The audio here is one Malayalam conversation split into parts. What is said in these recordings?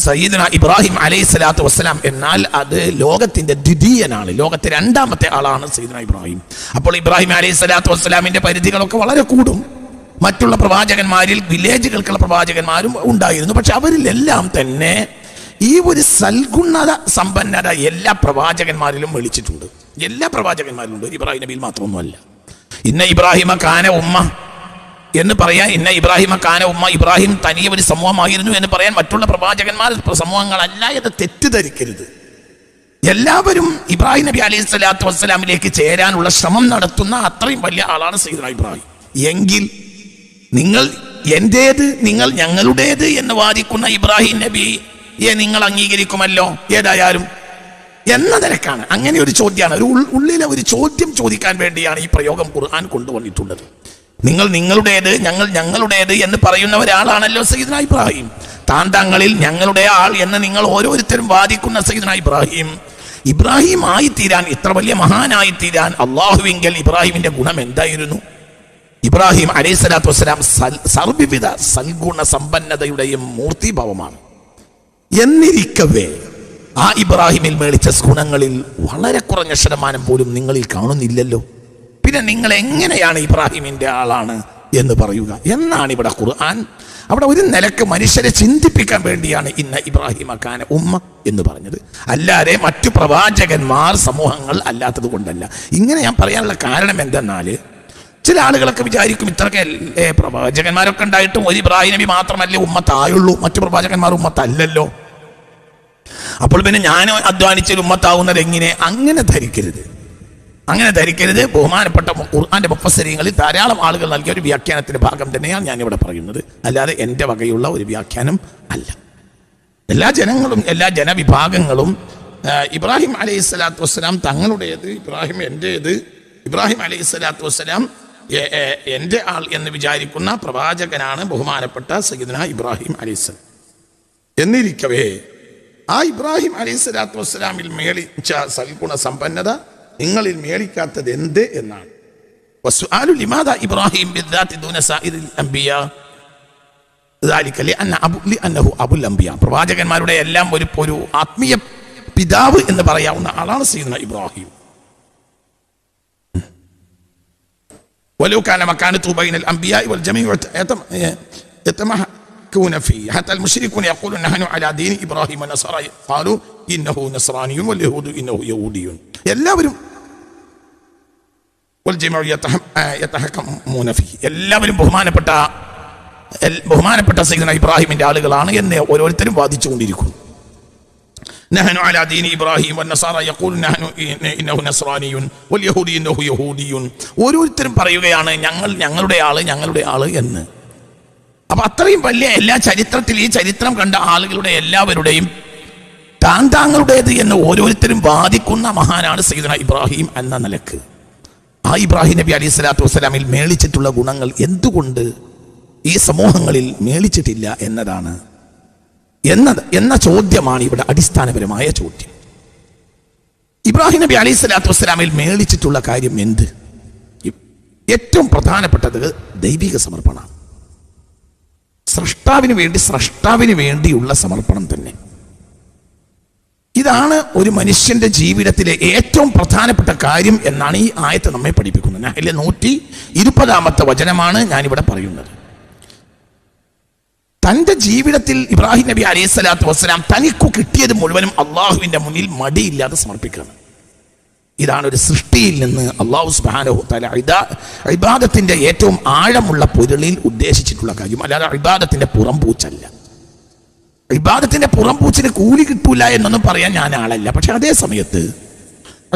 സയ്യിദന ഇബ്രാഹിം അലൈഹി സ്വലാത്തു വസ്സലാം എന്നാൽ അത് ലോകത്തിന്റെ ദ്വിതീയനാണ്. ലോകത്തെ രണ്ടാമത്തെ ആളാണ് സയ്യിദന ഇബ്രാഹിം. അപ്പോൾ ഇബ്രാഹിം അലൈഹി സ്വലാത്തു വസ്സലാമിന്റെ പരിധികളൊക്കെ വളരെ കൂടും. മറ്റുള്ള പ്രവാചകന്മാരിൽ വില്ലേജുകൾക്കുള്ള പ്രവാചകന്മാരും ഉണ്ടായിരുന്നു. പക്ഷെ അവരിലെല്ലാം തന്നെ ഈ ഒരു സൽഗുണത സമ്പന്നത എല്ലാ പ്രവാചകന്മാരിലും വിളിച്ചിട്ടുണ്ട്. എല്ലാ പ്രവാചകന്മാരിലും ഉണ്ട്. ഇബ്രാഹിം നബിയിൽ മാത്രമൊന്നുമല്ല. ഇന്ന ഇബ്രാഹിമ കാന ഉമ്മ. എന്ന് പറയാൻ ഇന്ന ഇബ്രാഹിമ കാന ഉമ്മ ഇബ്രാഹിം തനിയ ഒരു സമൂഹമായിരുന്നു എന്ന് പറയാൻ മറ്റുള്ള പ്രവാചകന്മാർ സമൂഹങ്ങളല്ല എന്ന് തെറ്റിദ്ധരിക്കരുത്. എല്ലാവരും ഇബ്രാഹിം നബി അലൈഹി സ്വലാത്തു വസ്സലാമിലേക്ക് ചേരാനുള്ള ശ്രമം നടത്തുന്ന അത്രയും വലിയ ആളാണ് സൈദ ഇബ്രാഹിം. എങ്കിൽ നിങ്ങൾ എന്റേത് നിങ്ങൾ ഞങ്ങളുടേത് എന്ന് വാദിക്കുന്ന ഇബ്രാഹിം നബിയെ നിങ്ങൾ അംഗീകരിക്കുമല്ലോ? ഏതായാലും എന്ന നിലക്കാണ്. അങ്ങനെ ഒരു ചോദ്യമാണ്. ഒരു ഉള്ളിലെ ഒരു ചോദ്യം ചോദിക്കാൻ വേണ്ടിയാണ് ഈ പ്രയോഗം ഖുർആൻ കൊണ്ടുവന്നിട്ടുള്ളത്. നിങ്ങൾ നിങ്ങളുടേത് ഞങ്ങൾ ഞങ്ങളുടേത് എന്ന് പറയുന്ന ഒരാളാണല്ലോ സയ്യിദ്ന ഇബ്രാഹിം. താൻ തങ്ങളിൽ ഞങ്ങളുടെ ആൾ എന്ന് നിങ്ങൾ ഓരോരുത്തരും വാദിക്കുന്ന സയ്യിദ്ന ഇബ്രാഹിം. ഇബ്രാഹിം ആയിത്തീരാൻ തീരാൻ ഇത്ര വലിയ മഹാനായി തീരാൻ അള്ളാഹുവിങ്കൽ ഇബ്രാഹിമിന്റെ ഗുണം എന്തായിരുന്നു? ഇബ്രാഹിം അലൈഹി സ്വലാത്തു വസ്സലാം സർവവിധ സൽഗുണ സമ്പന്നതയുടെയും മൂർത്തിഭാവമാണ്. എന്നിരിക്കവേ ആ ഇബ്രാഹിമിൽ മേളിച്ച ഗുണങ്ങളിൽ വളരെ കുറഞ്ഞ ശതമാനം പോലും നിങ്ങളിൽ കാണുന്നില്ലല്ലോ. പിന്നെ നിങ്ങൾ എങ്ങനെയാണ് ഇബ്രാഹിമിന്റെ ആളാണ് എന്ന് പറയുക? എന്നാണ് ഇവിടെ ഖുർആൻ. അവിടെ ഒരു നിലയ്ക്ക് മനുഷ്യരെ ചിന്തിപ്പിക്കാൻ വേണ്ടിയാണ് ഇന്ന് ഇബ്രാഹിം അക്കാന ഉമ്മ എന്ന് പറഞ്ഞത്. അല്ലാതെ മറ്റു പ്രവാചകന്മാർ സമൂഹങ്ങൾ അല്ലാത്തത് കൊണ്ടല്ല. ഇങ്ങനെ ഞാൻ പറയാനുള്ള കാരണം എന്തെന്നാൽ ചില ആളുകളൊക്കെ വിചാരിക്കും ഇത്രയൊക്കെ പ്രവാചകന്മാരൊക്കെ ഉണ്ടായിട്ടും ഒരു ഇബ്രാഹിം നബി മാത്രമല്ലേ ഉമ്മത്തായുള്ളൂ. മറ്റു പ്രവാചകന്മാർ ഉമ്മത്തല്ലല്ലോ. അപ്പോൾ പിന്നെ ഞാൻ അധ്വാനിച്ചൊരു ഉമ്മത്താവുന്നത് എങ്ങനെ? അങ്ങനെ ധരിക്കരുത്. അങ്ങനെ ധരിക്കരുത്. ബഹുമാനപ്പെട്ട ഖുർആാന്റെ മുഫസരിങ്ങളിൽ ധാരാളം ആളുകൾ നൽകിയ ഒരു വ്യാഖ്യാനത്തിന്റെ ഭാഗം തന്നെയാണ് ഞാൻ ഇവിടെ പറയുന്നത്. അല്ലാതെ എന്റെ വകയുള്ള ഒരു വ്യാഖ്യാനം അല്ല. എല്ലാ ജനങ്ങളും എല്ലാ ജനവിഭാഗങ്ങളും ഇബ്രാഹിം അലൈഹി സ്വലാത്തു വസ്സലാം തങ്ങളുടേത് ഇബ്രാഹിം എന്റേത് ഇബ്രാഹിം അലൈഹി സ്വലാത്തു വസ്സലാം എന്റെ ആൾ എന്ന് വിചാരിക്കുന്ന പ്രവാചകനാണ് ബഹുമാനപ്പെട്ട സയ്യിദന ഇബ്രാഹിം അലൈഹി സ്വലാം എന്നിരിക്കവേ ആ ഇബ്രാഹിം അലൈഹി സ്വലാത്തു വസ്സലാമിൽ മേളിച്ച സൽഗുണ സമ്പന്നത നിങ്ങളിൽ മേളിക്കാത്തത് എന്ത് എന്നാണ് വസ്സുആലു ലിമാദാ ഇബ്രാഹിം ബിദ്ദാത്തി ദൂന സാഇരിൽ അംബിയാ ذلك لأن أبو لأنه أبو الأنبياء പ്രവാചകന്മാരുടെ എല്ലാം ഒരു ഒരു ആത്മീയ പിതാവ് എന്ന് പറയാവുന്ന ആളാണ് സീദന ഇബ്രാഹിം ولو كان مكانته بين الأنبياء والجميع يتم- يتمحكون فيه حتى المشركون يقولون نحن على دين إبراهيم والنصارى قالوا إنه نصراني واليهود إنه يهودي എല്ലാവരും എല്ലാവരും ബഹുമാനപ്പെട്ട എൽ- ബഹുമാനപ്പെട്ട സൈദന ഇബ്രാഹിമിന്റെ ആളുകളാണ് എന്ന് ഓരോരുത്തരും വാദിച്ചുകൊണ്ടിരിക്കുന്നു نحن على دين إبراهيم والنصارى يقول نحن إن- إنه نصراني واليهودي إنه يهودي ഓരോരുത്തരും പറയുകയാണ് ഞങ്ങൾ ഞങ്ങളുടെ ആള് ഞങ്ങളുടെ ആള് എന്ന് അപ്പൊ അത്രയും വലിയ എല്ലാ ചരിത്രത്തിൽ ഈ ചരിത്രം കണ്ട ആളുകളുടെ എല്ലാവരുടെയും താൻ താങ്കളുടേത് എന്ന് ഓരോരുത്തരും വാദിക്കുന്ന മഹാനാണ് സയ്യിദന ഇബ്രാഹിം എന്ന നിലക്ക് ആ ഇബ്രാഹിം നബി അലൈഹി സ്വലാത്തു വസ്സലാമിൽ മേളിച്ചിട്ടുള്ള ഗുണങ്ങൾ എന്തുകൊണ്ട് ഈ സമൂഹങ്ങളിൽ മേളിച്ചിട്ടില്ല എന്നതാണ്? എന്നത് എന്ന ചോദ്യമാണ് ഇവിടെ അടിസ്ഥാനപരമായ ചോദ്യം. ഇബ്രാഹിം നബി അലൈഹി സ്വലാത്തു വസ്സലാമിൽ മേളിച്ചിട്ടുള്ള കാര്യം എന്ത്? ഏറ്റവും പ്രധാനപ്പെട്ടത് ദൈവിക സമർപ്പണമാണ്. സൃഷ്ടാവിന് വേണ്ടി സ്രഷ്ടാവിന് വേണ്ടിയുള്ള സമർപ്പണം തന്നെ. ഇതാണ് ഒരു മനുഷ്യന്റെ ജീവിതത്തിലെ ഏറ്റവും പ്രധാനപ്പെട്ട കാര്യം എന്നാണ് ഈ ആയത്ത് നമ്മെ പഠിപ്പിക്കുന്നത്. അതിലെ നൂറ്റി ഇരുപതാമത്തെ വചനമാണ് ഞാനിവിടെ പറയുന്നത്. തന്റെ ജീവിതത്തിൽ ഇബ്രാഹിം നബി അലൈഹി സ്വലാത്തു വസ്സലാം തനിക്കു കിട്ടിയത് മുഴുവനും അള്ളാഹുവിന്റെ മുന്നിൽ മടിയില്ലാതെ സമർപ്പിക്കണം. ഇതാണ് ഒരു സൃഷ്ടിയിൽ നിന്ന് അള്ളാഹു സുബാനഹു തല ഇബാദത്തിന്റെ ഏറ്റവും ആഴമുള്ള പൊരുളിൽ ഉദ്ദേശിച്ചിട്ടുള്ള കാര്യം. അല്ലാതെ ഇബാദത്തിന്റെ പുറംപൂച്ചല്ല. ഇബാദത്തിന്റെ പുറംപൂച്ചിന് കൂലി കിട്ടൂല എന്നൊന്നും പറയാൻ ഞാൻ ആളല്ല. പക്ഷെ അതേ സമയത്ത്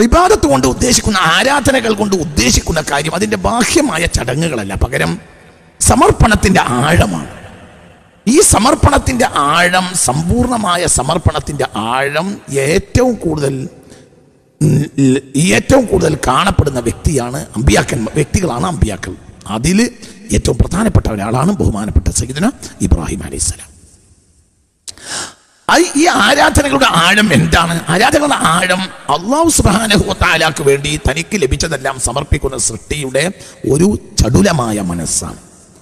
ഇബാദത്ത് കൊണ്ട് ഉദ്ദേശിക്കുന്ന ആരാധനകൾ കൊണ്ട് ഉദ്ദേശിക്കുന്ന കാര്യം അതിന്റെ ബാഹ്യമായ ചടങ്ങുകളല്ല. പകരം സമർപ്പണത്തിന്റെ ആഴമാണ്. ഈ സമർപ്പണത്തിന്റെ ആഴം സമ്പൂർണമായ സമർപ്പണത്തിന്റെ ആഴം ഏറ്റവും കൂടുതൽ ഏറ്റവും കൂടുതൽ കാണപ്പെടുന്ന വ്യക്തിയാണ് അമ്പിയാക്കൻ. വ്യക്തികളാണ് അമ്പിയാക്കൾ. അതിൽ ഏറ്റവും പ്രധാനപ്പെട്ട ഒരാളാണ് ബഹുമാനപ്പെട്ട സഹിതന ഇബ്രാഹിം അലൈഹിസ്സലാം ഐ- ഈ ആരാധനകളുടെ ആഴം എന്താണ്? ആരാധനകളുടെ ആഴം അള്ളാഹു സുബാനഹുത്താലാക്ക് വേണ്ടി തനിക്ക് ലഭിച്ചതെല്ലാം സമർപ്പിക്കുന്ന സൃഷ്ടിയുടെ ഒരു ചടുലമായ മനസ്സാണ്.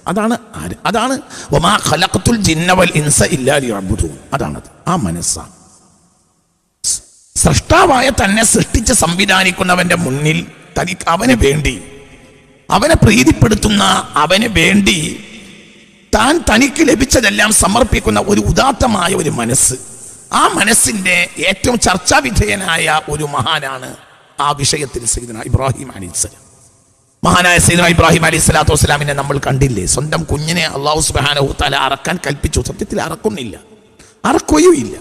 അതാണ് അതാണ് ഒമാ ഖലഖത്തുൽ ജിന്ന വൽ ഇൻസ ഇല്ലാ ലിയഅ്ബുദൂൻ അതാണത്. ആ മനസ്സാണ്. സൃഷ്ടാവായ തന്നെ സൃഷ്ടിച്ച് സംവിധാനിക്കുന്നവന്റെ മുന്നിൽ തനിക്ക് അവന് വേണ്ടി അവനെ പ്രീതിപ്പെടുത്തുന്ന അവന് വേണ്ടി താൻ തനിക്ക് ലഭിച്ചതെല്ലാം സമർപ്പിക്കുന്ന ഒരു ഉദാത്തമായ ഒരു മനസ്സ്. ആ മനസ്സിന്റെ ഏറ്റവും ചർച്ചാ വിധേയനായ ഒരു മഹാനാണ് ആ വിഷയത്തിൽ സൈദന ഇബ്രാഹിം അലിസ്ലാം മഹാനായ സൈദന ഇബ്രാഹിം അലി സ്വലാത്തു വസ്സലാമിനെ നമ്മൾ കണ്ടില്ലേ? സ്വന്തം കുഞ്ഞിനെ അള്ളാഹു സുബാനഹു അറക്കാൻ കൽപ്പിച്ചു. സത്യത്തിൽ അറക്കുന്നില്ല. അറക്കുകയും ഇല്ല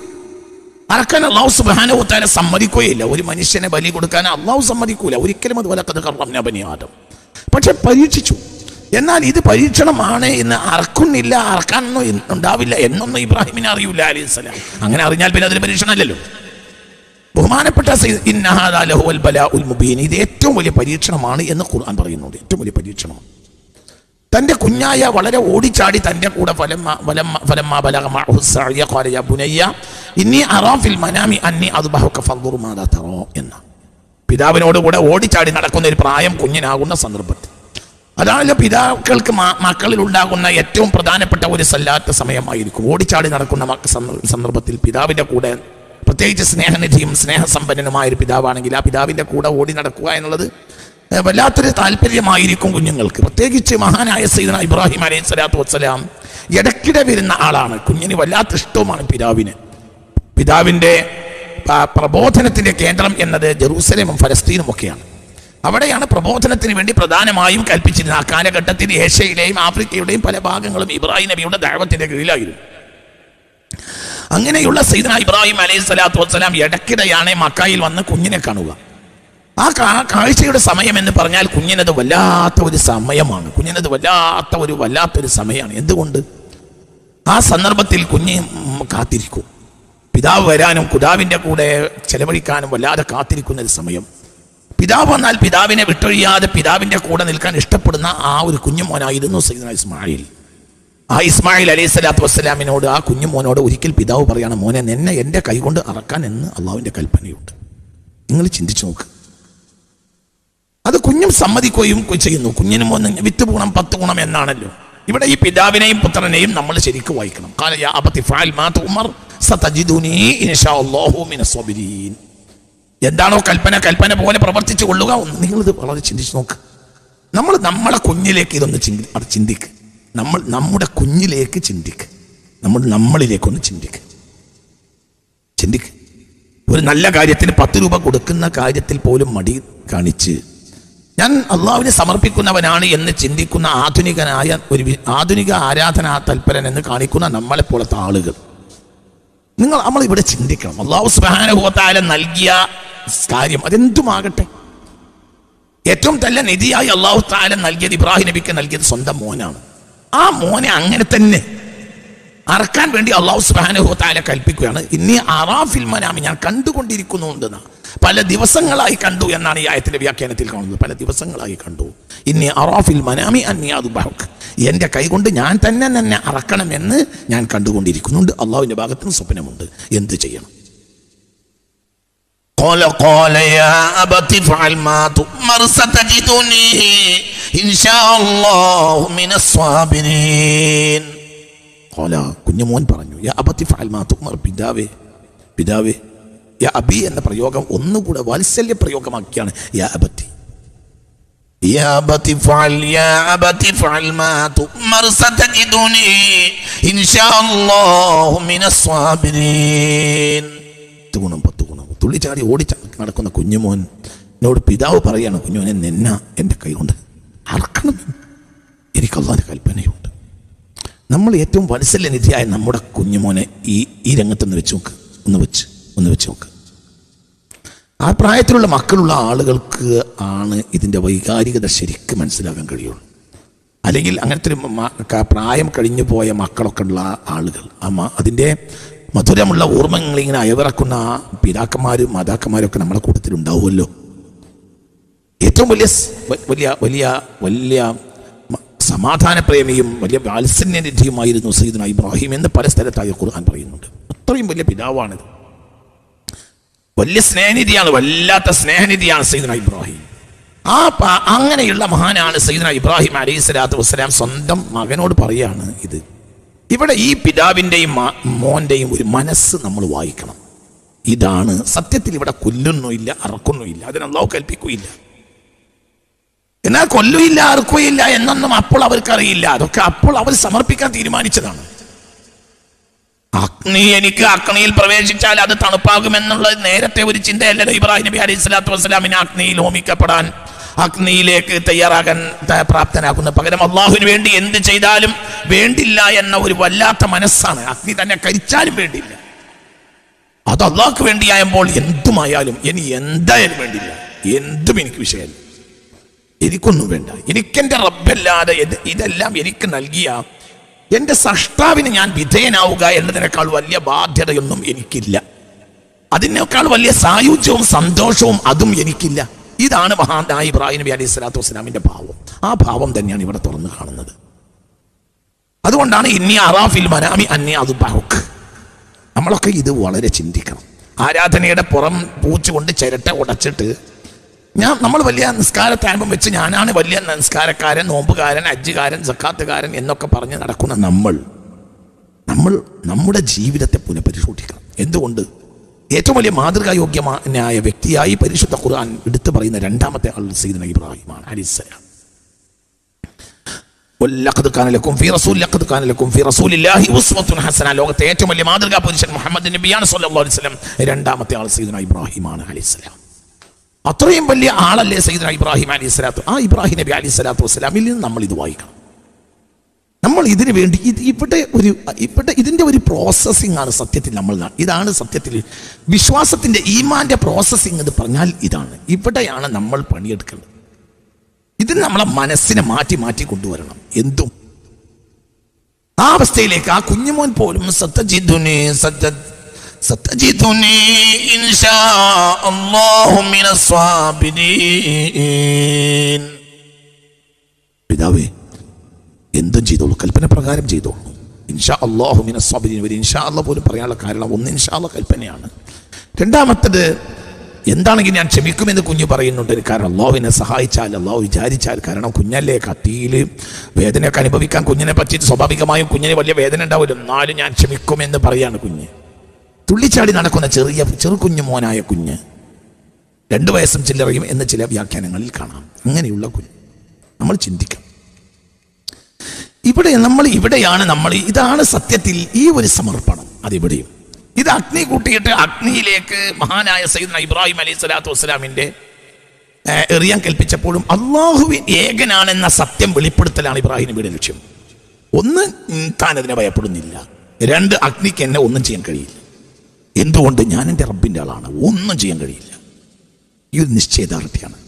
അറക്കാൻ അള്ളാഹു സുബാനഹു തല സമ്മതിക്കുകയില്ല. ഒരു മനുഷ്യനെ ബലി കൊടുക്കാൻ അള്ളാഹു സമ്മതിക്കൂല. ഒരിക്കലും അതുപോലെ കഥ കർമ്മ പക്ഷെ പരീക്ഷിച്ചു. എന്നാൽ ഇത് പരീക്ഷണമാണ് എന്ന് അറക്കുന്നില്ല അറക്കാനൊന്നും ഉണ്ടാവില്ല എന്നൊന്നും ഇബ്രാഹിമിനെ അറിയില്ല അലൈഹി സ്വലാം. അങ്ങനെ അറിഞ്ഞാൽ പിന്നെ അതിന് പരീക്ഷണമല്ലല്ലോ. ബഹുമാനപ്പെട്ട മുബീൻ. ഇത് ഏറ്റവും വലിയ പരീക്ഷണമാണ് എന്ന് ഖുർആൻ പറയുന്നുണ്ട്. ഏറ്റവും വലിയ പരീക്ഷണമാണ് തന്റെ കുഞ്ഞായ വളരെ ഓടിച്ചാടി തന്റെ കൂടെ ഫലമ്മ ഫലമ്മ ഫലമ്മ ബലഗ മഅഹു ഖാല യാ ഇന്നി അറാ മനാമി അന്നി എന്ന പിതാവിനോട് കൂടെ ഓടിച്ചാടി നടക്കുന്ന ഒരു പ്രായം കുഞ്ഞിനാകുന്ന സന്ദർഭത്തിൽ. അതാണല്ലോ പിതാക്കൾക്ക് മക്കളിൽ ഉണ്ടാകുന്ന ഏറ്റവും പ്രധാനപ്പെട്ട ഒരു സല്ലാത്ത സമയമായിരിക്കും. ഓടിച്ചാടി നടക്കുന്ന സന്ദർഭത്തിൽ പിതാവിന്റെ കൂടെ പ്രത്യേകിച്ച് സ്നേഹനിധിയും സ്നേഹസമ്പന്നനുമായ ഒരു പിതാവാണെങ്കിൽ ആ പിതാവിന്റെ കൂടെ ഓടി നടക്കുക എന്നുള്ളത് വല്ലാത്തൊരു താല്പര്യമായിരിക്കും കുഞ്ഞുങ്ങൾക്ക്. പ്രത്യേകിച്ച് മഹാനായ സൈദന ഇബ്രാഹിം അലൈഹി സ്വലാത്തു വസ്സലാം ഇടയ്ക്കിടെ വരുന്ന ആളാണ്. കുഞ്ഞിന് വല്ലാത്ത ഇഷ്ടവുമാണ് പിതാവിന്. പിതാവിന്റെ പ്രബോധനത്തിന്റെ കേന്ദ്രം എന്നത് ജെറൂസലേമും ഫലസ്തീനും ഒക്കെയാണ് അവിടെയാണ് പ്രബോധനത്തിന് വേണ്ടി പ്രധാനമായും കൽപ്പിച്ചിരുന്നത്. ആ കാലഘട്ടത്തിൽ ഏഷ്യയിലെയും ആഫ്രിക്കയുടെയും പല ഭാഗങ്ങളും ഇബ്രാഹിം നബിയുടെ ദൈവത്തിന്റെ കീഴിലായിരുന്നു. അങ്ങനെയുള്ള സൈദന ഇബ്രാഹിം അലൈഹി സ്വലാത്തു വസ്സലാം ഇടയ്ക്കിടെയാണ് മക്കായിൽ വന്ന് കുഞ്ഞിനെ കാണുക. ആ കാഴ്ചയുടെ സമയം എന്ന് പറഞ്ഞാൽ കുഞ്ഞിനത് വല്ലാത്ത ഒരു സമയമാണ്. കുഞ്ഞിനത് വല്ലാത്ത ഒരു വല്ലാത്തൊരു സമയമാണ്. എന്തുകൊണ്ട്? ആ സന്ദർഭത്തിൽ കുഞ്ഞ് കാത്തിരിക്കും. പിതാവ് വരാനും പിതാവിന്റെ കൂടെ ചെലവഴിക്കാനും വല്ലാതെ കാത്തിരിക്കുന്ന ഒരു സമയം. പിതാവ് വന്നാൽ പിതാവിനെ വിട്ടൊഴിയാതെ പിതാവിന്റെ കൂടെ നിൽക്കാൻ ഇഷ്ടപ്പെടുന്ന ആ ഒരു കുഞ്ഞുമോനായിരുന്നു സൈദന ഇസ്മായിൽ. ആ ഇസ്മായിൽ അലൈഹി സ്വലാത്തു വസ്സലാമിനോട് ആ കുഞ്ഞുമോനോട് ഒരിക്കൽ പിതാവ് പറയുകയാണ് മോനെ നിന്നെ എന്റെ കൈകൊണ്ട് അറക്കാൻ എന്ന് അള്ളാവിന്റെ കൽപ്പനയുണ്ട്. നിങ്ങൾ ചിന്തിച്ചു നോക്ക്. അത് കുഞ്ഞും സമ്മതിക്കുകയും ചെയ്യുന്നു. കുഞ്ഞിനും ഒന്ന് വിത്ത് ഗുണം പത്ത് ഗുണം എന്നാണല്ലോ. ഇവിടെ ഈ പിതാവിനെയും പുത്രനെയും നമ്മൾ ശരിക്കും വായിക്കണം. കാലയാ അബത്തി ഫാൽ മാ ഉമർ സതജിദുനീ ഇൻഷാ അല്ലാഹു മിനസ്സബിരീൻ എന്താണോ കൽപ്പന കൽപ്പന പോലെ പ്രവർത്തിച്ചു കൊള്ളുക. ഒന്ന് നിങ്ങളിത് വളരെ ചിന്തിച്ചു നോക്ക്. നമ്മൾ നമ്മളെ കുഞ്ഞിലേക്ക് ഇതൊന്ന് ചിന്തി അത് ചിന്തിക്ക്. നമ്മൾ നമ്മുടെ കുഞ്ഞിലേക്ക് ചിന്തിക്ക്. നമ്മൾ നമ്മളിലേക്കൊന്ന് ചിന്തിക്ക്. ചിന്തിക്ക്. ഒരു നല്ല കാര്യത്തിന് പത്ത് രൂപ കൊടുക്കുന്ന കാര്യത്തിൽ പോലും മടി കാണിച്ച് ഞാൻ അള്ളാഹുവിനെ സമർപ്പിക്കുന്നവനാണ് എന്ന് ചിന്തിക്കുന്ന ആധുനികനായ ഒരു ആധുനിക ആരാധനാ തൽപരൻ എന്ന് കാണിക്കുന്ന നമ്മളെപ്പോലത്തെ ആളുകൾ. നിങ്ങൾ നമ്മൾ ഇവിടെ ചിന്തിക്കണം. അള്ളാഹു സുബാനുഭവത്തായ നൽകിയ കാര്യം അതെന്തുമാകട്ടെ? ഏറ്റവും നല്ല നിധിയായി അള്ളാഹു താല നൽകിയത് ഇബ്രാഹിം നബിക്ക് നൽകിയത് സ്വന്തം മോനാണ്. ആ മോനെ അങ്ങനെ തന്നെ അറക്കാൻ വേണ്ടി അള്ളാഹു സുബാനുഹു താല കൽപ്പിക്കുകയാണ്. ഇനി അറാഫിൽ മനാമി ഞാൻ കണ്ടുകൊണ്ടിരിക്കുന്നുണ്ട് പല ദിവസങ്ങളായി കണ്ടു എന്നാണ് ഈ ആയത്തിന്റെ വ്യാഖ്യാനത്തിൽ കാണുന്നത്. പല ദിവസങ്ങളായി കണ്ടു. ഇനി അറാഫിൽ മനാമി അന്യാദു ബഹുക്ക്. എന്റെ കൈകൊണ്ട് ഞാൻ തന്നെ തന്നെ അറക്കണമെന്ന് ഞാൻ കണ്ടുകൊണ്ടിരിക്കുന്നുണ്ട്. അള്ളാഹുവിന്റെ ഭാഗത്തിന് സ്വപ്നമുണ്ട്. എന്ത് ചെയ്യണം? قال قال يا أبت افعل ما تؤمر ستجدني إن شاء الله من الصابرين قال കുഞ്ഞുമോൻ പറഞ്ഞു യാ അബത്തി ഫഅൽ മാ തുഅ്മർ പിതാവേ പിതാവേ യാ അബി എന്ന പ്രയോഗം ഒന്നുകൂടെ വാത്സല്യ പ്രയോഗമാക്കിയാണ് യാ അബത്തി يا أبت افعل يا أبت افعل ما تؤمر ستجدني إن شاء الله من الصابرين പത്ത് ഗുണം പത്ത് ഗുണം തുള്ളിച്ചാടി ഓടിച്ച നടക്കുന്ന കുഞ്ഞുമോൻ എന്നോട് പിതാവ് പറയാണ് കുഞ്ഞുമോനെ നിന്ന എന്റെ കൈ കൊണ്ട് അറക്കണം. എനിക്ക് അള്ളാന്റെ കൽപ്പനയുണ്ട്. നമ്മൾ ഏറ്റവും വത്സല്യനിധിയായ നമ്മുടെ കുഞ്ഞുമോനെ ഈ ഈ രംഗത്തൊന്ന് വെച്ച് നോക്ക്. ഒന്ന് വെച്ച് ഒന്ന് വെച്ച് നോക്ക്. ആ പ്രായത്തിലുള്ള മക്കളുള്ള ആളുകൾക്ക് ആണ് ഇതിന്റെ വൈകാരികത ശരിക്കും മനസ്സിലാക്കാൻ കഴിയുള്ളൂ. അല്ലെങ്കിൽ അങ്ങനത്തെ പ്രായം കഴിഞ്ഞു പോയ മക്കളൊക്കെ ഉള്ള ആളുകൾ ആ അതിന്റെ മധുരമുള്ള ഓർമ്മകൾ ഇങ്ങനെ അയവിറക്കുന്ന പിതാക്കന്മാരും മാതാക്കന്മാരും ഒക്കെ നമ്മുടെ കൂട്ടത്തിൽ ഉണ്ടാവുമല്ലോ. ഏറ്റവും വലിയ വലിയ വലിയ വലിയ സമാധാന സമാധാനപ്രേമിയും വലിയ വാത്സല്യനിധിയുമായിരുന്നു സയ്യിദ്ന ഇബ്രാഹിം എന്ന് പല സ്ഥലത്തായി ഖുർആൻ പറയുന്നുണ്ട്. അത്രയും വലിയ പിതാവാണിത്. വലിയ സ്നേഹനിധിയാണ് വല്ലാത്ത സ്നേഹനിധിയാണ് സയ്യിദ്ന ഇബ്രാഹിം. ആ അങ്ങനെയുള്ള മഹാനാണ് സയ്യിദ്ന ഇബ്രാഹിം അലൈഹി സ്വലാത്തു വസ്സലാം സ്വന്തം മകനോട് പറയാണ് ഇത്. ഇവിടെ ഈ പിതാവിന്റെയും മോന്റെയും ഒരു മനസ്സ് നമ്മൾ വായിക്കണം. ഇതാണ് സത്യത്തിൽ ഇവിടെ കൊല്ലുന്നുമില്ല അറക്കുന്നുമില്ല അതിന് അള്ളാഹു കൽപ്പിക്കുകയില്ല. എന്നാൽ കൊല്ലുമില്ല അറക്കുകയില്ല എന്നൊന്നും അപ്പോൾ അവർക്കറിയില്ല. അതൊക്കെ അപ്പോൾ അവർ സമർപ്പിക്കാൻ തീരുമാനിച്ചതാണ്. അഗ്നി എനിക്ക് അഗ്നിയിൽ പ്രവേശിച്ചാൽ അത് തണുപ്പാകുമെന്നുള്ളത് നേരത്തെ ഒരു ചിന്തയല്ലല്ലോ ഇബ്രാഹിം നബി അലൈഹി സ്വലാത്തു വസ്സലാമിന് അഗ്നിയിൽ ഹോമിക്കപ്പെടാൻ അഗ്നിയിലേക്ക് തയ്യാറാകാൻ പ്രാപ്തനാകുന്ന. പകരം അള്ളാഹുവിന് വേണ്ടി എന്ത് ചെയ്താലും വേണ്ടില്ല എന്ന ഒരു വല്ലാത്ത മനസ്സാണ്. അഗ്നി തന്നെ കരിച്ചാലും വേണ്ടില്ല. അത് അള്ളാഹ്ക്ക് വേണ്ടിയായപ്പോൾ എന്തുമായാലും ഇനി എന്തായാലും വേണ്ടില്ല. എന്തും എനിക്ക് വിഷയമല്ല. എനിക്കൊന്നും വേണ്ട. എനിക്കെന്റെ റബ്ബല്ലാതെ ഇത് ഇതെല്ലാം എനിക്ക് നൽകിയ എന്റെ സഷ്ടാവിന് ഞാൻ വിധേയനാവുക എന്നതിനേക്കാൾ വലിയ ബാധ്യതയൊന്നും എനിക്കില്ല. അതിനേക്കാൾ വലിയ സായുജ്യവും സന്തോഷവും അതും എനിക്കില്ല. ഇതാണ് മഹാനായ ഇബ്രാഹിം നബി അലൈഹി സ്വലാത്തു വസ്സലാമിന്റെ ഭാവം. ആ ഭാവം തന്നെയാണ് ഇവിടെ തുറന്നു കാണുന്നത്. അതുകൊണ്ടാണ് ഇന്നി അറാഫിൽ മനാമി അന്നി അത് ബഹുക്ക്. നമ്മളൊക്കെ ഇത് വളരെ ചിന്തിക്കണം. ആരാധനയുടെ പുറം പൂച്ചുകൊണ്ട് ചിരട്ട ഉടച്ചിട്ട് ഞാൻ നമ്മൾ വലിയ നിസ്കാരത്താകുമ്പം വെച്ച് ഞാനാണ് വലിയ നിസ്കാരക്കാരൻ നോമ്പുകാരൻ അജ്ജുകാരൻ സക്കാത്തുകാരൻ എന്നൊക്കെ പറഞ്ഞ് നടക്കുന്ന നമ്മൾ നമ്മൾ നമ്മുടെ ജീവിതത്തെ പുനഃപരിശോധിക്കണം. എന്തുകൊണ്ട്? ഏറ്റവും വലിയ മാതൃകായോഗ്യമായ വ്യക്തിയായി പരിശുദ്ധ ഖുർആൻ എടുത്തു പറയുന്ന രണ്ടാമത്തെ ആൾ സീദന ഇബ്രാഹിമാണ് അലിസ്സലാം ലോകത്തെ ഏറ്റവും വലിയ മാതൃകാ പുരുഷൻ മുഹമ്മദ് നബിയാണ് വസല്ലം. രണ്ടാമത്തെ ആൾ സയ്യിദുന ഇബ്രാഹിമാണ് അലൈഹിസ്സലാം അത്രയും വലിയ ആളല്ലേ സൈദന ഇബ്രാഹിം അലി സ്വലാത്തു. ആ ഇബ്രാഹിം നബി അലി സ്വലാത്തു വസ്സലാമിൽ നിന്ന് നമ്മൾ ഇത് വായിക്കണം. നമ്മൾ ഇതിന് വേണ്ടി ഇവിടെ ഒരു ഇവിടെ ഇതിന്റെ ഒരു പ്രോസസ്സിംഗ് ആണ് സത്യത്തിൽ നമ്മൾ ഇതാണ് സത്യത്തിൽ വിശ്വാസത്തിന്റെ ഈമാന്റെ പ്രോസസ്സിംഗ് എന്ന് പറഞ്ഞാൽ ഇതാണ്. ഇവിടെയാണ് നമ്മൾ പണിയെടുക്കേണ്ടത്. ഇതിന് നമ്മളെ മനസ്സിനെ മാറ്റി മാറ്റി കൊണ്ടുവരണം. എന്തും. ആ അവസ്ഥയിലേക്ക് ആ കുഞ്ഞുമോൻ പോലും സത്യജിതുനെ സത്യ സത്യജിതുനെ ഇൻഷാ അല്ലാഹു പിതാവേ എന്തും ചെയ്തോളൂ. കൽപ്പന പ്രകാരം ചെയ്തോളൂ. ഇൻഷാ അള്ളാഹു മിന സബിരിൻ ഒരു ഇൻഷാ അള്ളാഹ് പോലും പറയാനുള്ള കാരണം ഒന്ന് ഇൻഷാ അള്ള കൽപ്പനയാണ്. രണ്ടാമത്തത് എന്താണെങ്കിൽ ഞാൻ ക്ഷമിക്കുമെന്ന് കുഞ്ഞ് പറയുന്നുണ്ട്. കാരണം അള്ളാഹുവിനെ സഹായിച്ചാൽ അള്ളാഹു വിചാരിച്ചാൽ കാരണം കുഞ്ഞല്ലേ കത്തിയിൽ വേദനയൊക്കെ അനുഭവിക്കാൻ കുഞ്ഞിനെ പറ്റിയിട്ട് സ്വാഭാവികമായും കുഞ്ഞിന് വലിയ വേദന ഉണ്ടാവില്ല. എന്നാലും ഞാൻ ക്ഷമിക്കുമെന്ന് പറയാണ് കുഞ്ഞ്. തുള്ളിച്ചാടി നടക്കുന്ന ചെറിയ ചെറു കുഞ്ഞു മോനായ കുഞ്ഞ് രണ്ടു വയസ്സും ചില്ലറയും എന്ന ചില വ്യാഖ്യാനങ്ങളിൽ കാണാം. അങ്ങനെയുള്ള കുഞ്ഞ്. നമ്മൾ ചിന്തിക്കണം. ഇവിടെ നമ്മൾ ഇവിടെയാണ് നമ്മൾ. ഇതാണ് സത്യത്തിൽ ഈ ഒരു സമർപ്പണം. അതിവിടെയും. ഇത് അഗ്നി കൂട്ടിയിട്ട് അഗ്നിയിലേക്ക് മഹാനായ സൈദ് ഇബ്രാഹിം അലൈഹി സ്വലാത്തു വസ്സലാമിന്റെ എറിയാൻ കൽപ്പിച്ചപ്പോഴും അള്ളാഹുവിൻ ഏകനാണെന്ന സത്യം വെളിപ്പെടുത്തലാണ് ഇബ്രാഹിം നബിയുടെ ലക്ഷ്യം. ഒന്ന് താൻ അതിനെ ഭയപ്പെടുന്നില്ല. രണ്ട് അഗ്നിക്ക് എന്നെ ഒന്നും ചെയ്യാൻ കഴിയില്ല. എന്തുകൊണ്ട് ഞാൻ എന്റെ റബ്ബിന്റെ ആളാണ്? ഒന്നും ചെയ്യാൻ കഴിയില്ല. ഈ ഒരു നിശ്ചയദാർഢ്യമാണ്.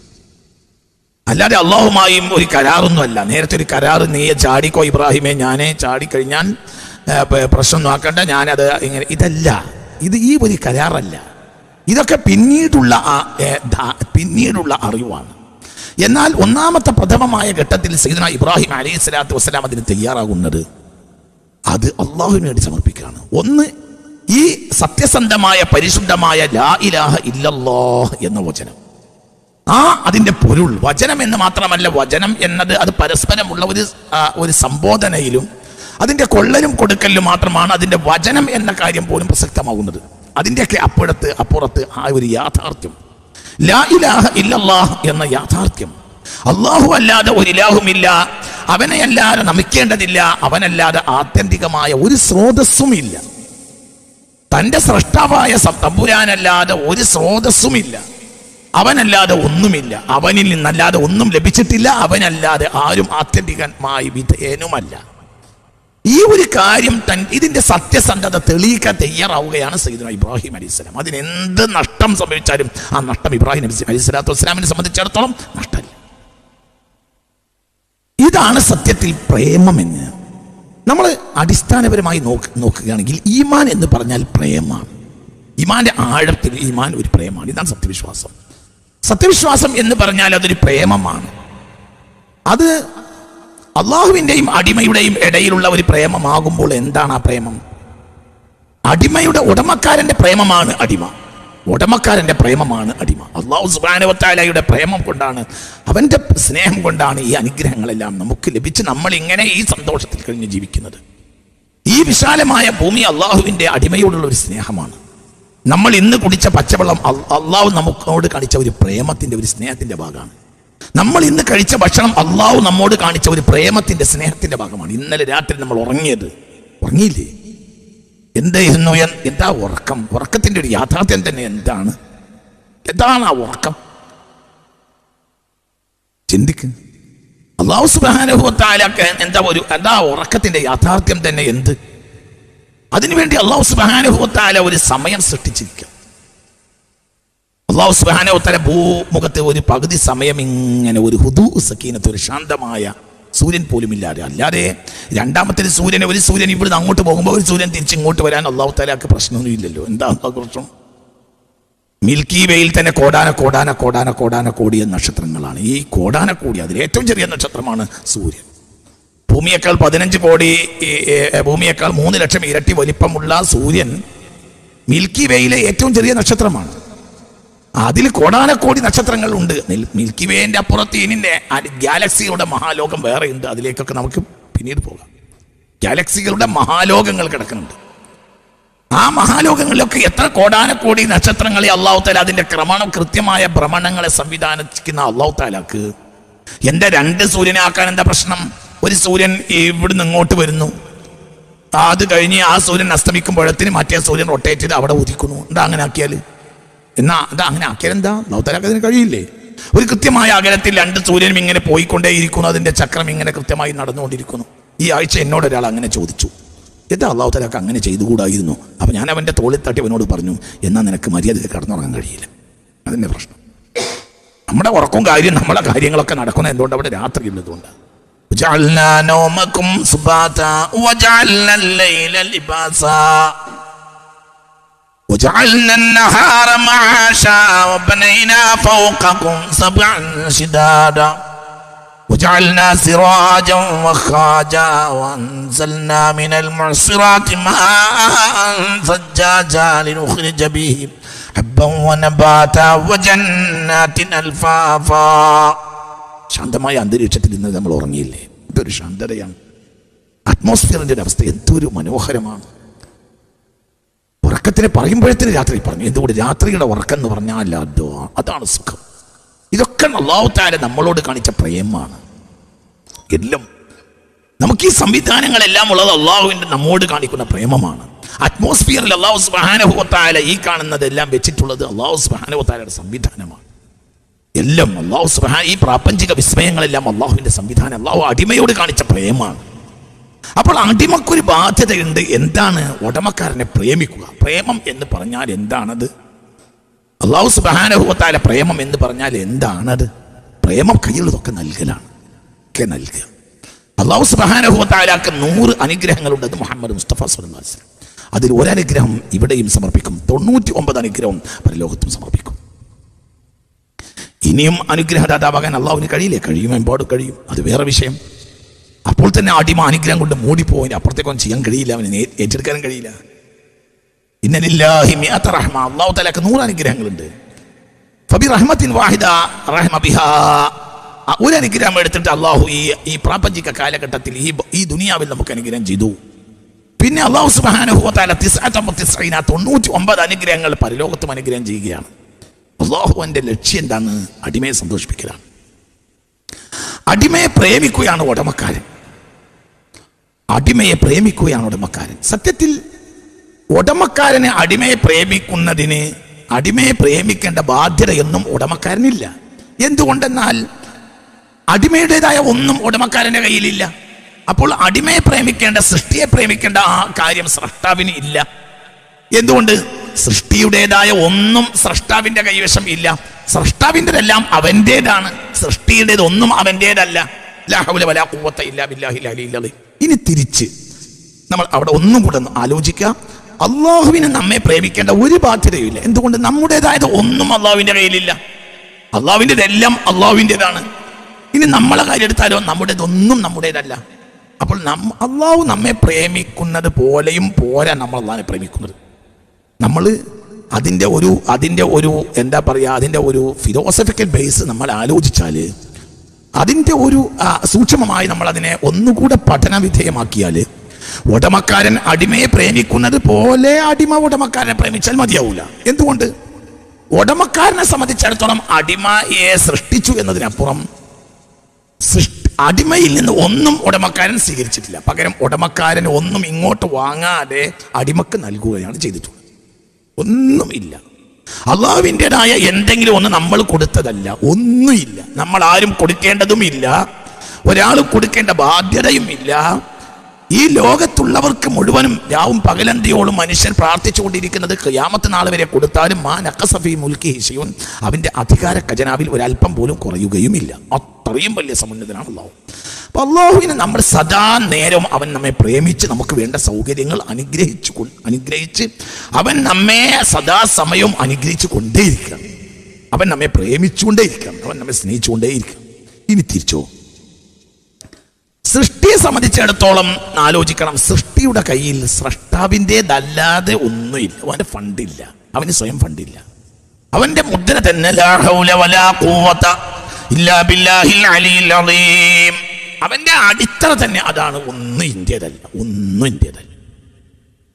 അല്ലാതെ അള്ളാഹുമായും ഒരു കരാറൊന്നുമല്ല. നേരത്തെ ഒരു കരാർ നീയെ ചാടിക്കോ ഇബ്രാഹിമെ ഞാനേ ചാടിക്കഴിഞ്ഞാൽ പ്രശ്നം നോക്കണ്ട ഞാനത് ഇങ്ങനെ ഇതല്ല. ഇത് ഈ ഒരു കരാറല്ല. ഇതൊക്കെ പിന്നീടുള്ള പിന്നീടുള്ള അറിവാണ്. എന്നാൽ ഒന്നാമത്തെ പ്രഥമമായ ഘട്ടത്തിൽ സൈദന ഇബ്രാഹിം അലൈഹി സ്വലാത്തു വസ്സലാം അതിന് തയ്യാറാകുന്നത് അത് അള്ളാഹുവിന് വേണ്ടി സമർപ്പിക്കുകയാണ്. ഒന്ന് ഈ സത്യസന്ധമായ പരിശുദ്ധമായ ലാ ഇലാഹ ഇല്ലല്ലാഹ് എന്ന വചനം. ആ അതിന്റെ പൊരുൾ. വചനം എന്ന് മാത്രമല്ല വചനം എന്നത് അത് പരസ്പരമുള്ള ഒരു ഒരു സംബോധനയിലും അതിന്റെ കൊള്ളലും കൊടുക്കലും മാത്രമാണ് അതിന്റെ വചനം എന്ന കാര്യം പോലും പ്രസക്തമാകുന്നത് അതിന്റെയൊക്കെ അപ്പുറത്ത് അപ്പുറത്ത് ആ ഒരു യാഥാർത്ഥ്യം. ലാ ഇലാഹ ഇല്ലല്ലാഹ് എന്ന യാഥാർത്ഥ്യം. അള്ളാഹു അല്ലാതെ ഒരു ഇലാഹുമില്ല അവനെ അല്ലാതെ നമിക്കേണ്ടതില്ല. അവനല്ലാതെ ആത്യന്തികമായ ഒരു സ്രോതസ്സും ഇല്ല. തന്റെ സൃഷ്ടാവായ തമ്പുരാനല്ലാതെ ഒരു സ്രോതസ്സുമില്ല അവനല്ലാതെ ഒന്നുമില്ല. അവനിൽ നിന്നല്ലാതെ ഒന്നും ലഭിച്ചിട്ടില്ല. അവനല്ലാതെ ആരും ആത്യന്തികമായി വിധേയനുമല്ല. ഈ ഒരു കാര്യം തൻ ഇതിന്റെ സത്യസന്ധത തെളിയിക്കാൻ തയ്യാറാവുകയാണ് സയ്യിദുന ഇബ്രാഹിം അലിസ്ലാം അതിന് എന്ത് നഷ്ടം സംഭവിച്ചാലും ആ നഷ്ടം ഇബ്രാഹിം അലി സ്വലാത്തു വസ്സലാമിനെ സംബന്ധിച്ചിടത്തോളം നഷ്ടമല്ല ഇതാണ് സത്യത്തിൽ പ്രേമമെന്ന്. നമ്മൾ അടിസ്ഥാനപരമായി നോക്ക് നോക്കുകയാണെങ്കിൽ ഈമാൻ എന്ന് പറഞ്ഞാൽ പ്രേമാണ് ഇമാന്റെ ആഴത്തിൽ ഈമാൻ ഒരു പ്രേമാണ് ഇതാണ് സത്യവിശ്വാസം. സത്യവിശ്വാസം എന്ന് പറഞ്ഞാൽ അതൊരു പ്രേമമാണ്. അത് അള്ളാഹുവിന്റെയും അടിമയുടെയും ഇടയിലുള്ള ഒരു പ്രേമമാകുമ്പോൾ എന്താണ് ആ പ്രേമം? അടിമയുടെ ഉടമക്കാരന്റെ പ്രേമമാണ് അടിമ. ഉടമക്കാരന്റെ പ്രേമമാണ് അടിമ. അള്ളാഹു സുബാനുവത്താലയുടെ പ്രേമം കൊണ്ടാണ് അവന്റെ സ്നേഹം കൊണ്ടാണ് ഈ അനുഗ്രഹങ്ങളെല്ലാം നമുക്ക് ലഭിച്ച് നമ്മൾ ഇങ്ങനെ ഈ സന്തോഷത്തിൽ കഴിഞ്ഞ് ജീവിക്കുന്നത്. ഈ വിശാലമായ ഭൂമി അള്ളാഹുവിന്റെ അടിമയോടുള്ള ഒരു സ്നേഹമാണ്. നമ്മൾ ഇന്ന് കുടിച്ച പച്ചവെള്ളം അള്ളാഹു നമുക്കോട് കാണിച്ച ഒരു പ്രേമത്തിന്റെ ഒരു സ്നേഹത്തിന്റെ ഭാഗമാണ്. നമ്മൾ ഇന്ന് കഴിച്ച ഭക്ഷണം അള്ളാഹു നമ്മോട് കാണിച്ച ഒരു പ്രേമത്തിന്റെ സ്നേഹത്തിന്റെ ഭാഗമാണ്. ഇന്നലെ രാത്രി നമ്മൾ ഉറങ്ങിയത്. ഉറങ്ങിയില്ലേ? എന്തായിരുന്നു എന്താ ഉറക്കം? ഉറക്കത്തിന്റെ ഒരു യാഥാർത്ഥ്യം തന്നെ എന്താണ്? എന്താണ് ആ ഉറക്കം? ചിന്തിക്ക്. അള്ളാഹു സുബാനുഭവത്താലൊക്കെ എന്താ ഒരു എന്താ ഉറക്കത്തിന്റെ യാഥാർത്ഥ്യം തന്നെ എന്ത്? അതിനുവേണ്ടി അള്ളാഹു സുബാനുഭവത്താല ഒരു സമയം സൃഷ്ടിച്ചിരിക്കുക അള്ളാഹു സുബാനുഭവത്താല ഭൂമുഖത്തെ ഒരു പകുതി സമയം ഇങ്ങനെ ഒരു ഹുദു സക്കീനത്ത് ഒരു ശാന്തമായ സൂര്യൻ പോലും ഇല്ലാതെ. അല്ലാതെ രണ്ടാമത്തെ സൂര്യനെ ഒരു സൂര്യൻ ഇവിടുന്ന് അങ്ങോട്ട് പോകുമ്പോൾ ഒരു സൂര്യൻ തിരിച്ച് ഇങ്ങോട്ട് വരാൻ അള്ളാഹു താലാക്ക് പ്രശ്നമൊന്നും ഇല്ലല്ലോ എന്താ പ്രശ്നം? മിൽക്കി വേയിൽ തന്നെ കോടാന കോടാന കോടാന കോടാന കോടിയ നക്ഷത്രങ്ങളാണ്. ഈ കോടാന കോടി അതിൽ ഏറ്റവും ചെറിയ നക്ഷത്രമാണ് സൂര്യൻ. ഭൂമിയേക്കാൾ പതിനഞ്ച് കോടി ഭൂമിയേക്കാൾ മൂന്ന് ലക്ഷം ഇരട്ടി വലിപ്പമുള്ള സൂര്യൻ മിൽക്കി വേയിലെ ഏറ്റവും ചെറിയ നക്ഷത്രമാണ്. അതിൽ കോടാനക്കോടി നക്ഷത്രങ്ങൾ ഉണ്ട് മിൽ- മിൽക്കി വേന്റെ അപ്പുറത്ത് ഇനിന്റെ ഗാലക്സിയുടെ മഹാലോകം വേറെ ഉണ്ട് അതിലേക്കൊക്കെ നമുക്ക് പിന്നീട് പോകാം. ഗാലക്സികളുടെ മഹാലോകങ്ങൾ കിടക്കുന്നുണ്ട്. ആ മഹാലോകങ്ങളിലൊക്കെ എത്ര കോടാനക്കോടി നക്ഷത്രങ്ങളെ അള്ളാഹു താല അതിന്റെ ക്രമണം കൃത്യമായ ഭ്രമണങ്ങളെ സംവിധാനിക്കുന്ന അള്ളാഹു താലാക്ക് എന്റെ രണ്ട് സൂര്യനാക്കാൻ എന്താ പ്രശ്നം? ഒരു സൂര്യൻ ഇവിടുന്ന് ഇങ്ങോട്ട് വരുന്നു. അത് കഴിഞ്ഞ് ആ സൂര്യൻ അസ്തമിക്കുമ്പോഴത്തിന് മറ്റേ സൂര്യൻ റൊട്ടേറ്റ് ചെയ്ത് അവിടെ ഉദിക്കുന്നു എന്താ അങ്ങനെ ആക്കിയാൽ എന്നാ എന്താ അങ്ങനെ ആക്കിയാൽ എന്താ? താലാക്ക് കഴിയില്ലേ? ഒരു കൃത്യമായ അകലത്തിൽ രണ്ട് സൂര്യനും ഇങ്ങനെ പോയിക്കൊണ്ടേയിരിക്കുന്നു. അതിന്റെ ചക്രം ഇങ്ങനെ കൃത്യമായി നടന്നുകൊണ്ടിരിക്കുന്നു. ഈ ആഴ്ച എന്നോട് ഒരാൾ അങ്ങനെ ചോദിച്ചു. എന്താ അള്ളാഹു അങ്ങനെ ചെയ്തുകൂടായിരുന്നു? അപ്പൊ ഞാൻ അവന്റെ തോളിൽ തട്ടി അവനോട് പറഞ്ഞു എന്നാ നിനക്ക് മര്യാദ കടന്നുറങ്ങാൻ കഴിയില്ല. അതിന്റെ പ്രശ്നം. നമ്മുടെ ഉറക്കവും കാര്യം നമ്മളെ കാര്യങ്ങളൊക്കെ നടക്കുന്ന എന്തുകൊണ്ട്? അവിടെ രാത്രി ഉള്ളതുകൊണ്ട്. وجعلنا نومكم سباتا وجعلنا الليل لباسا وجعلنا النهار معاشا وبنينا فوقكم سبعا شدادا وجعلنا سراجا وخاجا وانزلنا من المعصرات ماء ثجاجا لنخرج به حبا ونباتا وجنات الفافا ശാന്തമായ അന്തരീക്ഷത്തിൽ ഇന്ന് നമ്മൾ ഉറങ്ങിയില്ലേ ഇതൊരു ശാന്തതയാണ് അറ്റ്മോസ്ഫിയറിന്റെ ഒരു അവസ്ഥ എന്തൊരു മനോഹരമാണ്. ഉറക്കത്തിന് പറയുമ്പോഴത്തേന് രാത്രി പറഞ്ഞു എന്തുകൊണ്ട് രാത്രിയുടെ ഉറക്കം എന്ന് പറഞ്ഞാൽ അതോ അതാണ് സുഖം. ഇതൊക്കെ നല്ലാവത്താരെ നമ്മളോട് കാണിച്ച പ്രേമാണ്. എല്ലാം നമുക്ക് ഈ സംവിധാനങ്ങളെല്ലാം ഉള്ളത് അള്ളാഹുവിന്റെ നമ്മോട് കാണിക്കുന്ന പ്രേമമാണ്. അറ്റ്മോസ്ഫിയറിൽ അള്ളാഹു സുബാനുഭവത്തായ ഈ കാണുന്നതെല്ലാം വെച്ചിട്ടുള്ളത് അള്ളാഹു സ്മഹാനുഭവത്താലയുടെ സംവിധാനമാണ്. എല്ലാം അള്ളാഹു സുബാൻ ഈ പ്രാപഞ്ചിക വിസ്മയങ്ങളെല്ലാം അള്ളാഹുവിന്റെ സംവിധാനം അള്ളാഹു അടിമയോട് കാണിച്ച പ്രേമാണ്. അപ്പോൾ അടിമക്കൊരു ബാധ്യതയുണ്ട്. എന്താണ് ഉടമക്കാരനെ പ്രേമിക്കുക? പ്രേമം എന്ന് പറഞ്ഞാൽ എന്താണത്? അള്ളാഹു സുബാനുഭവത്താല പ്രേമം എന്ന് പറഞ്ഞാൽ എന്താണത്? പ്രേമം കയ്യിലുള്ളതൊക്കെ നൽകലാണ്. ഒക്കെ നൽകുക. അള്ളാഹു സുബാനുഭവത്താലാക്ക് നൂറ് അനുഗ്രഹങ്ങളുണ്ട് അത് മുഹമ്മദ് മുസ്തഫ സുല്ലാസ് അതിൽ ഒരനുഗ്രഹം ഇവിടെയും സമർപ്പിക്കും. തൊണ്ണൂറ്റി ഒമ്പത് അനുഗ്രഹം പരലോകത്തും സമർപ്പിക്കും. ഇനിയും അനുഗ്രഹദാതാവാകാൻ അള്ളാഹുവിന് കഴിയില്ലേ? കഴിയും എമ്പാട് കഴിയും. അത് വേറെ വിഷയം. അപ്പോൾ തന്നെ അടിമ അനുഗ്രഹം കൊണ്ട് മൂടിപ്പോയി. അപ്പുറത്തേക്കൊന്നും ചെയ്യാൻ കഴിയില്ല. അവന് ഏറ്റെടുക്കാനും കഴിയില്ല. ഇന്നലില്ലാഹി റഹ്മ. അള്ളാഹു തലക്ക് നൂറ് അനുഗ്രഹങ്ങളുണ്ട്. ഫബി റഹ്മത്തിൻ വാഹിദ റഹ്മ ബിഹാ. ഒരു അനുഗ്രഹം എടുത്തിട്ട് അള്ളാഹു ഈ ഈ പ്രാപഞ്ചിക കാലഘട്ടത്തിൽ ഈ ഈ ദുനിയാവിൽ നമുക്ക് അനുഗ്രഹം ചെയ്തു. പിന്നെ അള്ളാഹു തിസ്സൈന തൊണ്ണൂറ്റി ഒമ്പത് അനുഗ്രഹങ്ങൾ പരലോകത്തും അനുഗ്രഹം ചെയ്യുകയാണ്. അള്ളാഹുവിന്റെ ലക്ഷ്യം എന്താണ്? അടിമയെ സന്തോഷിപ്പിക്കലാണ്. അടിമയെ പ്രേമിക്കുകയാണ് ഉടമക്കാരൻ. അടിമയെ പ്രേമിക്കുകയാണ് ഉടമക്കാരൻ. സത്യത്തിൽ ഉടമക്കാരനെ അടിമയെ പ്രേമിക്കുന്നതിന് അടിമയെ പ്രേമിക്കേണ്ട ബാധ്യതയൊന്നും ഉടമക്കാരനില്ല. എന്തുകൊണ്ടെന്നാൽ അടിമയുടേതായ ഒന്നും ഉടമക്കാരന്റെ കയ്യിലില്ല. അപ്പോൾ അടിമയെ പ്രേമിക്കേണ്ട സൃഷ്ടിയെ പ്രേമിക്കേണ്ട ആ കാര്യം സ്രഷ്ടാവിന് ഇല്ല. എന്തുകൊണ്ട്? സൃഷ്ടിയുടേതായ ഒന്നും സ്രഷ്ടാവിന്റെ കൈവശം ഇല്ല. സൃഷ്ടാവിന്റെതെല്ലാം അവന്റേതാണ്. സൃഷ്ടിയുടേത് ഒന്നും അവന്റേതല്ല. ഇനി തിരിച്ച് നമ്മൾ അവിടെ ഒന്നും കൂടെ ഒന്ന് ആലോചിക്കുക. അള്ളാഹുവിനെ നമ്മെ പ്രേമിക്കേണ്ട ഒരു ബാധ്യതയുമില്ല എന്തുകൊണ്ട്? നമ്മുടേതായത് ഒന്നും അള്ളാഹുവിന്റെ കയ്യിലില്ല. അള്ളാഹുവിന്റെതെല്ലാം അള്ളാഹുവിന്റെതാണ് ഇനി നമ്മളെ കാര്യം എടുത്താലോ നമ്മുടേതൊന്നും നമ്മുടേതല്ല. അപ്പോൾ നം അള്ളാഹു നമ്മെ പ്രേമിക്കുന്നത് പോലെയും പോരാ നമ്മൾ അള്ളാഹിനെ പ്രേമിക്കുന്നത്. നമ്മൾ അതിന്റെ ഒരു അതിന്റെ ഒരു എന്താ പറയുക അതിന്റെ ഒരു ഫിലോസഫിക്കൽ ബേസ് നമ്മൾ ആലോചിച്ചാൽ അതിന്റെ ഒരു സൂക്ഷ്മമായി നമ്മൾ അതിനെ ഒന്നുകൂടെ പഠന വിധേയമാക്കിയാൽ ഉടമക്കാരൻ അടിമയെ പ്രേമിക്കുന്നത് പോലെ അടിമ ഉടമക്കാരനെ പ്രേമിച്ചാൽ മതിയാവൂല. എന്തുകൊണ്ട്? ഉടമക്കാരനെ സംബന്ധിച്ചിടത്തോളം അടിമയെ സൃഷ്ടിച്ചു എന്നതിനപ്പുറം സൃഷ്ടി അടിമയിൽ നിന്ന് ഒന്നും ഉടമക്കാരൻ സ്വീകരിച്ചിട്ടില്ല. പകരം ഉടമക്കാരൻ ഒന്നും ഇങ്ങോട്ട് വാങ്ങാതെ അടിമക്ക് നൽകുകയാണ് ചെയ്തിട്ടുള്ളത്. ഒന്നുമില്ല. അള്ളാഹുവിന്റെതായ എന്തെങ്കിലും ഒന്ന് നമ്മൾ കൊടുത്തതല്ല. ഒന്നുമില്ല. നമ്മൾ ആരും കൊടുക്കേണ്ടതുമില്ല. ഒരാൾ കൊടുക്കേണ്ട ബാധ്യതയും ഇല്ല ഈ ലോകത്തുള്ളവർക്ക് മുഴുവനും രാവും പകലന്തിയോളും മനുഷ്യർ പ്രാർത്ഥിച്ചുകൊണ്ടിരിക്കുന്നത് ഖിയാമത്ത് നാൾ വരെ കൊടുത്താലും മാ നഖസഫി മുൽക്കി ഹിഷയുൻ അവന്റെ അധികാര ഖജനാവിൽ ഒരല്പം പോലും കുറയുകയുമില്ല. അത്രയും വലിയ സമുന്നതനാണ് അള്ളാഹു. അപ്പൊ അള്ളാഹുവിനെ നമ്മൾ സദാ നേരം അവൻ നമ്മെ പ്രേമിച്ച് നമുക്ക് വേണ്ട സൗകര്യങ്ങൾ അനുഗ്രഹിച്ചു അനുഗ്രഹിച്ച് അവൻ നമ്മെ സദാസമയവും അനുഗ്രഹിച്ചു കൊണ്ടേയിരിക്കണം. അവൻ നമ്മെ പ്രേമിച്ചുകൊണ്ടേയിരിക്കണം. അവൻ നമ്മെ സ്നേഹിച്ചുകൊണ്ടേയിരിക്കണം. ഇനി തിരിച്ചോ? സൃഷ്ടിയെ സംബന്ധിച്ചിടത്തോളം ആലോചിക്കണം. സൃഷ്ടിയുടെ കയ്യിൽ സൃഷ്ടാവിന്റെതല്ലാതെ ഒന്നുമില്ല. അവന്റെ ഫണ്ടില്ല. അവന് സ്വയം ഫണ്ടില്ല. അവന്റെ മുദ്ര തന്നെ അവന്റെ അടിത്തറ തന്നെ അതാണ്. ഒന്നും ഇന്ത്യതല്ല ഒന്നും ഇന്ത്യതല്ല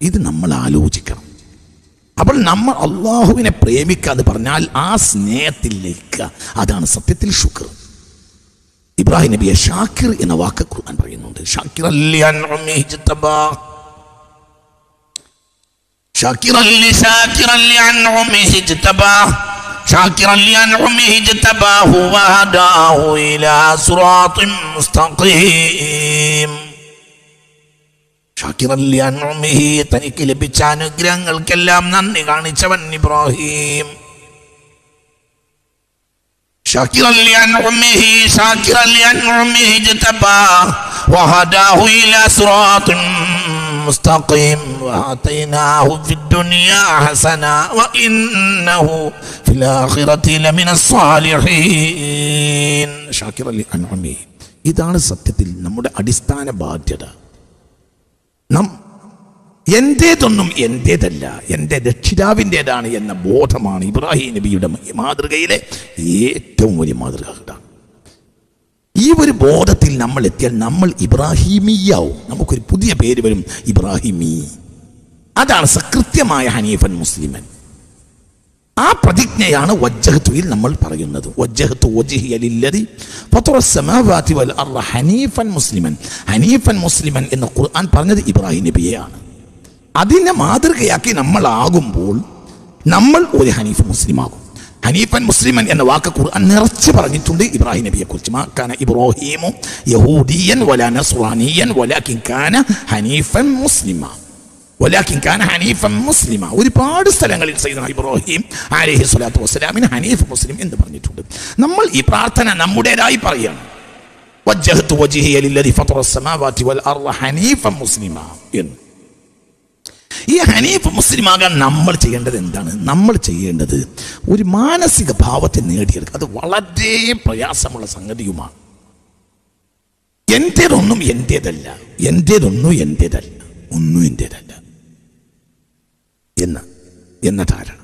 ഇത് നമ്മൾ ആലോചിക്കണം. അപ്പോൾ നമ്മൾ അള്ളാഹുവിനെ പ്രേമിക്കുക എന്ന് പറഞ്ഞാൽ ആ സ്നേഹത്തിലേക്ക് അതാണ് സത്യത്തിൽ ശുക്ർ. ഇബ്രാഹിം നബിയെ ഷാക്കിർ എന്ന വാക്ക് ഖുർആൻ പറയുന്നുണ്ട്. ഷാക്കിർ തനിക്ക് ലഭിച്ച അനുഗ്രഹങ്ങൾക്കെല്ലാം നന്ദി കാണിച്ചവൻ ഇബ്രാഹിം. شاكرا لأنعمه شاكرا لأنعمه اجتباه وهداه إلى صراط مستقيم وآتيناه في الدنيا حسنة وإنه في الآخرة لمن الصالحين شاكرا لأنعمه ഇതാണ് സത്യത്തിൽ നമ്മുടെ അടിസ്ഥാന ബാധ്യത നം എന്റേതൊന്നും എന്റേതല്ല എന്റെ രക്ഷിതാവിന്റേതാണ് എന്ന ബോധമാണ് ഇബ്രാഹിം നബിയുടെ മാതൃകയിലെ ഏറ്റവും വലിയ മാതൃക ഈ ഒരു ബോധത്തിൽ നമ്മൾ എത്തിയാൽ നമ്മൾ ഇബ്രാഹിമിയാവും. നമുക്കൊരു പുതിയ പേര് വരും ഇബ്രാഹിമി. അതാണ് സകൃത്യമായ ഹനീഫൻ മുസ്ലിമൻ. ആ പ്രതിജ്ഞയാണ് വജ്ജഹത്തുയിൽ നമ്മൾ പറയുന്നത്. വജ്ജഹത്തു വജിഹിയലില്ലതി ഹനീഫൻ മുസ്ലിമൻ. ഹനീഫൻ മുസ്ലിമൻ എന്ന് ഖുർആൻ പറഞ്ഞത് ഇബ്രാഹിം നബിയെയാണ്. അതിനെ മാതൃകയാക്കി നമ്മളാകുമ്പോൾ നമ്മൾ ഒരു ഹനീഫ് മുസ്ലിമാകും ഹനീഫൻ മുസ്ലിമൻ എന്ന വാക്ക് ഖുർആൻ നിറച്ച് പറഞ്ഞിട്ടുണ്ട് ഇബ്രാഹിം നബിയെ കുറിച്ച് മാക്കാന ഇബ്രാഹിമു യഹൂദിയൻ വല നസ്രാനിയൻ വലാകിൻ കാന ഹനീഫൻ മുസ്ലിമ വലാകിൻ കാന ഹനീഫൻ മുസ്ലിമ ഒരുപാട് സ്ഥലങ്ങളിൽ സയ്യിദന ഇബ്രാഹിം അലൈഹി സ്വലാത്തു വസ്സലാമിന് ഹനീഫ് മുസ്ലിം എന്ന് പറഞ്ഞിട്ടുണ്ട് നമ്മൾ ഈ പ്രാർത്ഥന നമ്മുടേതായി പറയണം വജ്ജഹത്തു വജ്ഹിയ ലില്ലദി ഫത്തറ السماوات والأرض ഹനീഫൻ മുസ്ലിമ എന്ന് ഈ ഹനീഫ് മുസ്ലിം മുസ്ലിമാകാൻ നമ്മൾ ചെയ്യേണ്ടത് എന്താണ്? നമ്മൾ ചെയ്യേണ്ടത് ഒരു മാനസിക ഭാവത്തെ നേടിയെടുക്കുക. അത് വളരെ പ്രയാസമുള്ള സംഗതിയുമാണ്. എന്റേതൊന്നും എന്റേതല്ല എന്റേതൊന്നും എന്റേതല്ല ഒന്നും എന്റേതല്ല എന്ന് എന്ന ധാരണ.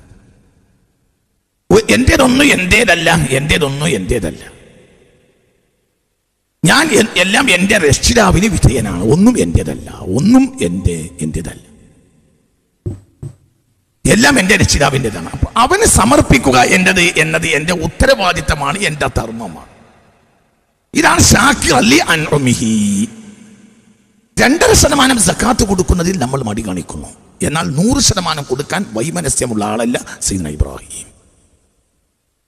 എന്റേതൊന്നും എന്റേതല്ല എന്റേതൊന്നും എന്റേതല്ല ഞാൻ എല്ലാം എന്റെ രക്ഷിതാവിന് വിധേയനാണ്. ഒന്നും എന്റേതല്ല ഒന്നും എന്റെ എന്റേതല്ല എല്ലാം എന്റെ രക്ഷിതാവിന്റെതാണ്. അപ്പൊ അവന് സമർപ്പിക്കുക എന്റെത് എന്നത് എന്റെ ഉത്തരവാദിത്തമാണ് എന്റെ ധർമ്മമാണ്. ഇതാണ് ഷാക്കി അല്ലി അൻഉമിഹി രണ്ടര ശതമാനം സക്കാത്ത് കൊടുക്കുന്നതിൽ നമ്മൾ മടി കാണിക്കുന്നു. എന്നാൽ നൂറ് ശതമാനം കൊടുക്കാൻ വൈമനസ്യമുള്ള ആളല്ല സീന ഇബ്രാഹിം.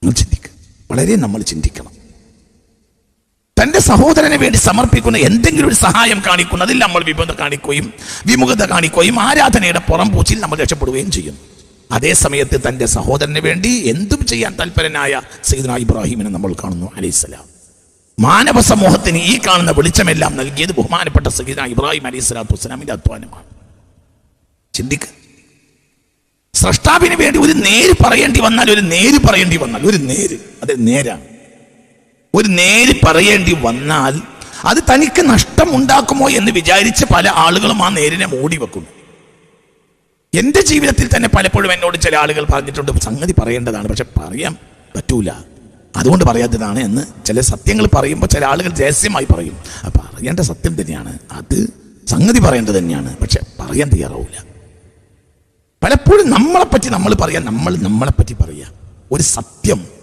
നിങ്ങൾ ചിന്തിക്കുക വളരെ നമ്മൾ ചിന്തിക്കണം. തന്റെ സഹോദരന് വേണ്ടി സമർപ്പിക്കുന്ന എന്തെങ്കിലും ഒരു സഹായം കാണിക്കുന്നു. കാണിക്കുന്നതിൽ നമ്മൾ വിമുഖത കാണിക്കുകയും വിമുഖത കാണിക്കുകയും ആരാധനയുടെ പുറം പൂച്ചിൽ നമ്മൾ രക്ഷപ്പെടുകയും ചെയ്യും. അതേ സമയത്ത് തന്റെ സഹോദരന് വേണ്ടി എന്തും ചെയ്യാൻ തൽപരനായ സൈദന ഇബ്രാഹിമിനെ നമ്മൾ കാണുന്നു അലൈഹിസ്സലാം മാനവ സമൂഹത്തിന് ഈ കാണുന്ന വെളിച്ചമെല്ലാം നൽകിയത് ബഹുമാനപ്പെട്ട സയ്യിദ്ന ഇബ്രാഹിം അലൈഹി സ്വലാത്തു വസ്സലാമിന്റെ അധ്വാനമാണ്. ചിന്തിക്ക. സ്രഷ്ടാവിന് വേണ്ടി ഒരു നേര് പറയേണ്ടി വന്നാൽ ഒരു നേര് പറയേണ്ടി വന്നാൽ ഒരു നേര് അത് നേരാണ്. ഒരു നേര് പറയേണ്ടി വന്നാൽ അത് തനിക്ക് നഷ്ടമുണ്ടാക്കുമോ എന്ന് വിചാരിച്ച് പല ആളുകളും ആ നേരിനെ മൂടി വെക്കുന്നു എന്റെ ജീവിതത്തിൽ തന്നെ പലപ്പോഴും എന്നോട് ചില ആളുകൾ പറഞ്ഞിട്ടുണ്ട് സംഗതി പറയേണ്ടതാണ് പക്ഷെ പറയാൻ പറ്റൂല. അതുകൊണ്ട് പറയാത്തതാണ് എന്ന് ചില സത്യങ്ങൾ പറയുമ്പോൾ ചില ആളുകൾ രഹസ്യമായി പറയും. അപ്പം പറയേണ്ട സത്യം തന്നെയാണ്. അത് സംഗതി പറയേണ്ടത് തന്നെയാണ്. പക്ഷെ പറയാൻ തയ്യാറാവില്ല. പലപ്പോഴും നമ്മളെപ്പറ്റി നമ്മൾ പറയാം നമ്മൾ നമ്മളെപ്പറ്റി പറയാം. ഒരു സത്യം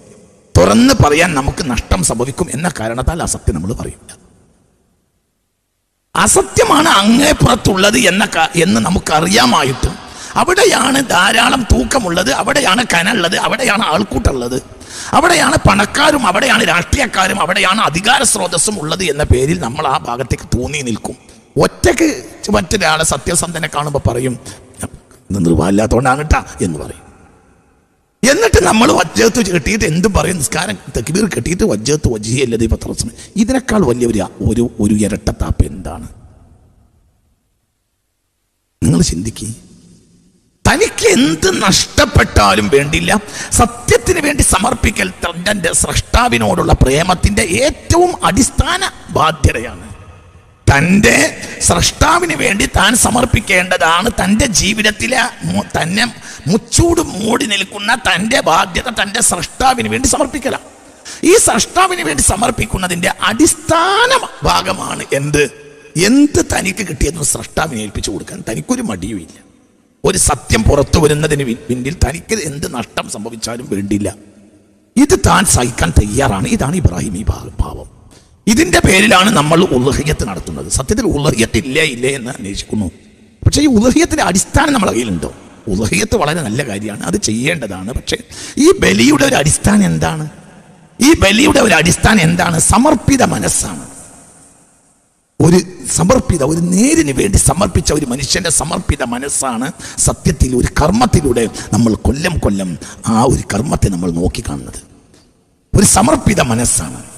തുറന്ന് പറയാൻ നമുക്ക് നഷ്ടം സംഭവിക്കും എന്ന കാരണത്താൽ അസത്യം നമ്മൾ പറയില്ല അസത്യമാണ് അങ്ങേ പുറത്തുള്ളത് എന്ന എന്ന് നമുക്കറിയാമായിട്ടും. അവിടെയാണ് ധാരാളം തൂക്കമുള്ളത് അവിടെയാണ് കനുള്ളത് അവിടെയാണ് ആൾക്കൂട്ടുള്ളത്. അവിടെയാണ് പണക്കാരും അവിടെയാണ് രാഷ്ട്രീയക്കാരും അവിടെയാണ് അധികാര സ്രോതസ്സും ഉള്ളത് എന്ന പേരിൽ നമ്മൾ ആ ഭാഗത്തേക്ക് തൂങ്ങി നിൽക്കും. ഒറ്റയ്ക്ക് മറ്റൊരാളെ സത്യസന്ധനെ കാണുമ്പോൾ പറയും "ഇത് നിർവാഹമില്ലാത്തതുകൊണ്ടാണ് കേട്ടാ എന്ന് പറയും. എന്നിട്ട് നമ്മൾ വജ്ജത്ത് കെട്ടിയിട്ട് എന്ത് പറയും? നിസ്കാരം തെക്കിബീർ കെട്ടിയിട്ട് വജ്ജത്ത് വജ്ജിയല്ലത് പത്രസം ഇതിനേക്കാൾ വലിയ ഒരു ഒരു ഒരു ഇരട്ടത്താപ്പ് എന്താണ്? നിങ്ങൾ ചിന്തിക്കുക തനിക്ക് എന്ത് നഷ്ടപ്പെട്ടാലും വേണ്ടില്ല. സത്യത്തിന് വേണ്ടി സമർപ്പിക്കൽ തന്റെ സ്രഷ്ടാവിനോടുള്ള പ്രേമത്തിന്റെ ഏറ്റവും അടിസ്ഥാന ബാധ്യതയാണ്. തന്റെ സ്രഷ്ടാവിന് വേണ്ടി താൻ സമർപ്പിക്കേണ്ടതാണ് തന്റെ ജീവിതത്തിലെ തന്നെ മുച്ചൂട് മൂടി നിൽക്കുന്ന തന്റെ ബാധ്യത തന്റെ സൃഷ്ടാവിന് വേണ്ടി സമർപ്പിക്കലാണ് ഈ സൃഷ്ടാവിന് വേണ്ടി സമർപ്പിക്കുന്നതിന്റെ അടിസ്ഥാന ഭാഗമാണ് എന്ത്? എന്ത് തനിക്ക് കിട്ടിയെന്ന് സൃഷ്ടാവിനെ ഏൽപ്പിച്ചു കൊടുക്കാൻ തനിക്കൊരു മടിയുമില്ല ഒരു സത്യം പുറത്തു വരുന്നതിന് പിന്നിൽ തനിക്ക് എന്ത് നഷ്ടം സംഭവിച്ചാലും വേണ്ടില്ല. ഇത് താൻ സഹിക്കാൻ തയ്യാറാണ്. ഇതാണ് ഇബ്രാഹിം ഈ ഭാവം. ഇതിന്റെ പേരിലാണ് നമ്മൾ ഉലഹിയത്ത് നടത്തുന്നത്. സത്യത്തിൽ ഉലഹിയത്ത് ഇല്ലേ ഇല്ലേ എന്ന് അന്വേഷിക്കുന്നു. പക്ഷേ ഈ ഉലഹിയത്തിന്റെ അടിസ്ഥാനം നമ്മളെ കയ്യിലുണ്ടോ? ഉലഹിയത്ത് വളരെ നല്ല കാര്യമാണ്. അത് ചെയ്യേണ്ടതാണ്. പക്ഷേ ഈ ബലിയുടെ ഒരു അടിസ്ഥാനം എന്താണ്? ഈ ബലിയുടെ ഒരു അടിസ്ഥാനം എന്താണ്? സമർപ്പിത മനസ്സാണ്. ഒരു സമർപ്പിത ഒരു നേരിന് വേണ്ടി സമർപ്പിച്ച ഒരു മനുഷ്യന്റെ സമർപ്പിത മനസ്സാണ് സത്യത്തിൽ ഒരു കർമ്മത്തിലൂടെ നമ്മൾ കൊല്ലം കൊല്ലം ആ ഒരു കർമ്മത്തെ നമ്മൾ നോക്കിക്കാണുന്നത്. ഒരു സമർപ്പിത മനസ്സാണ്.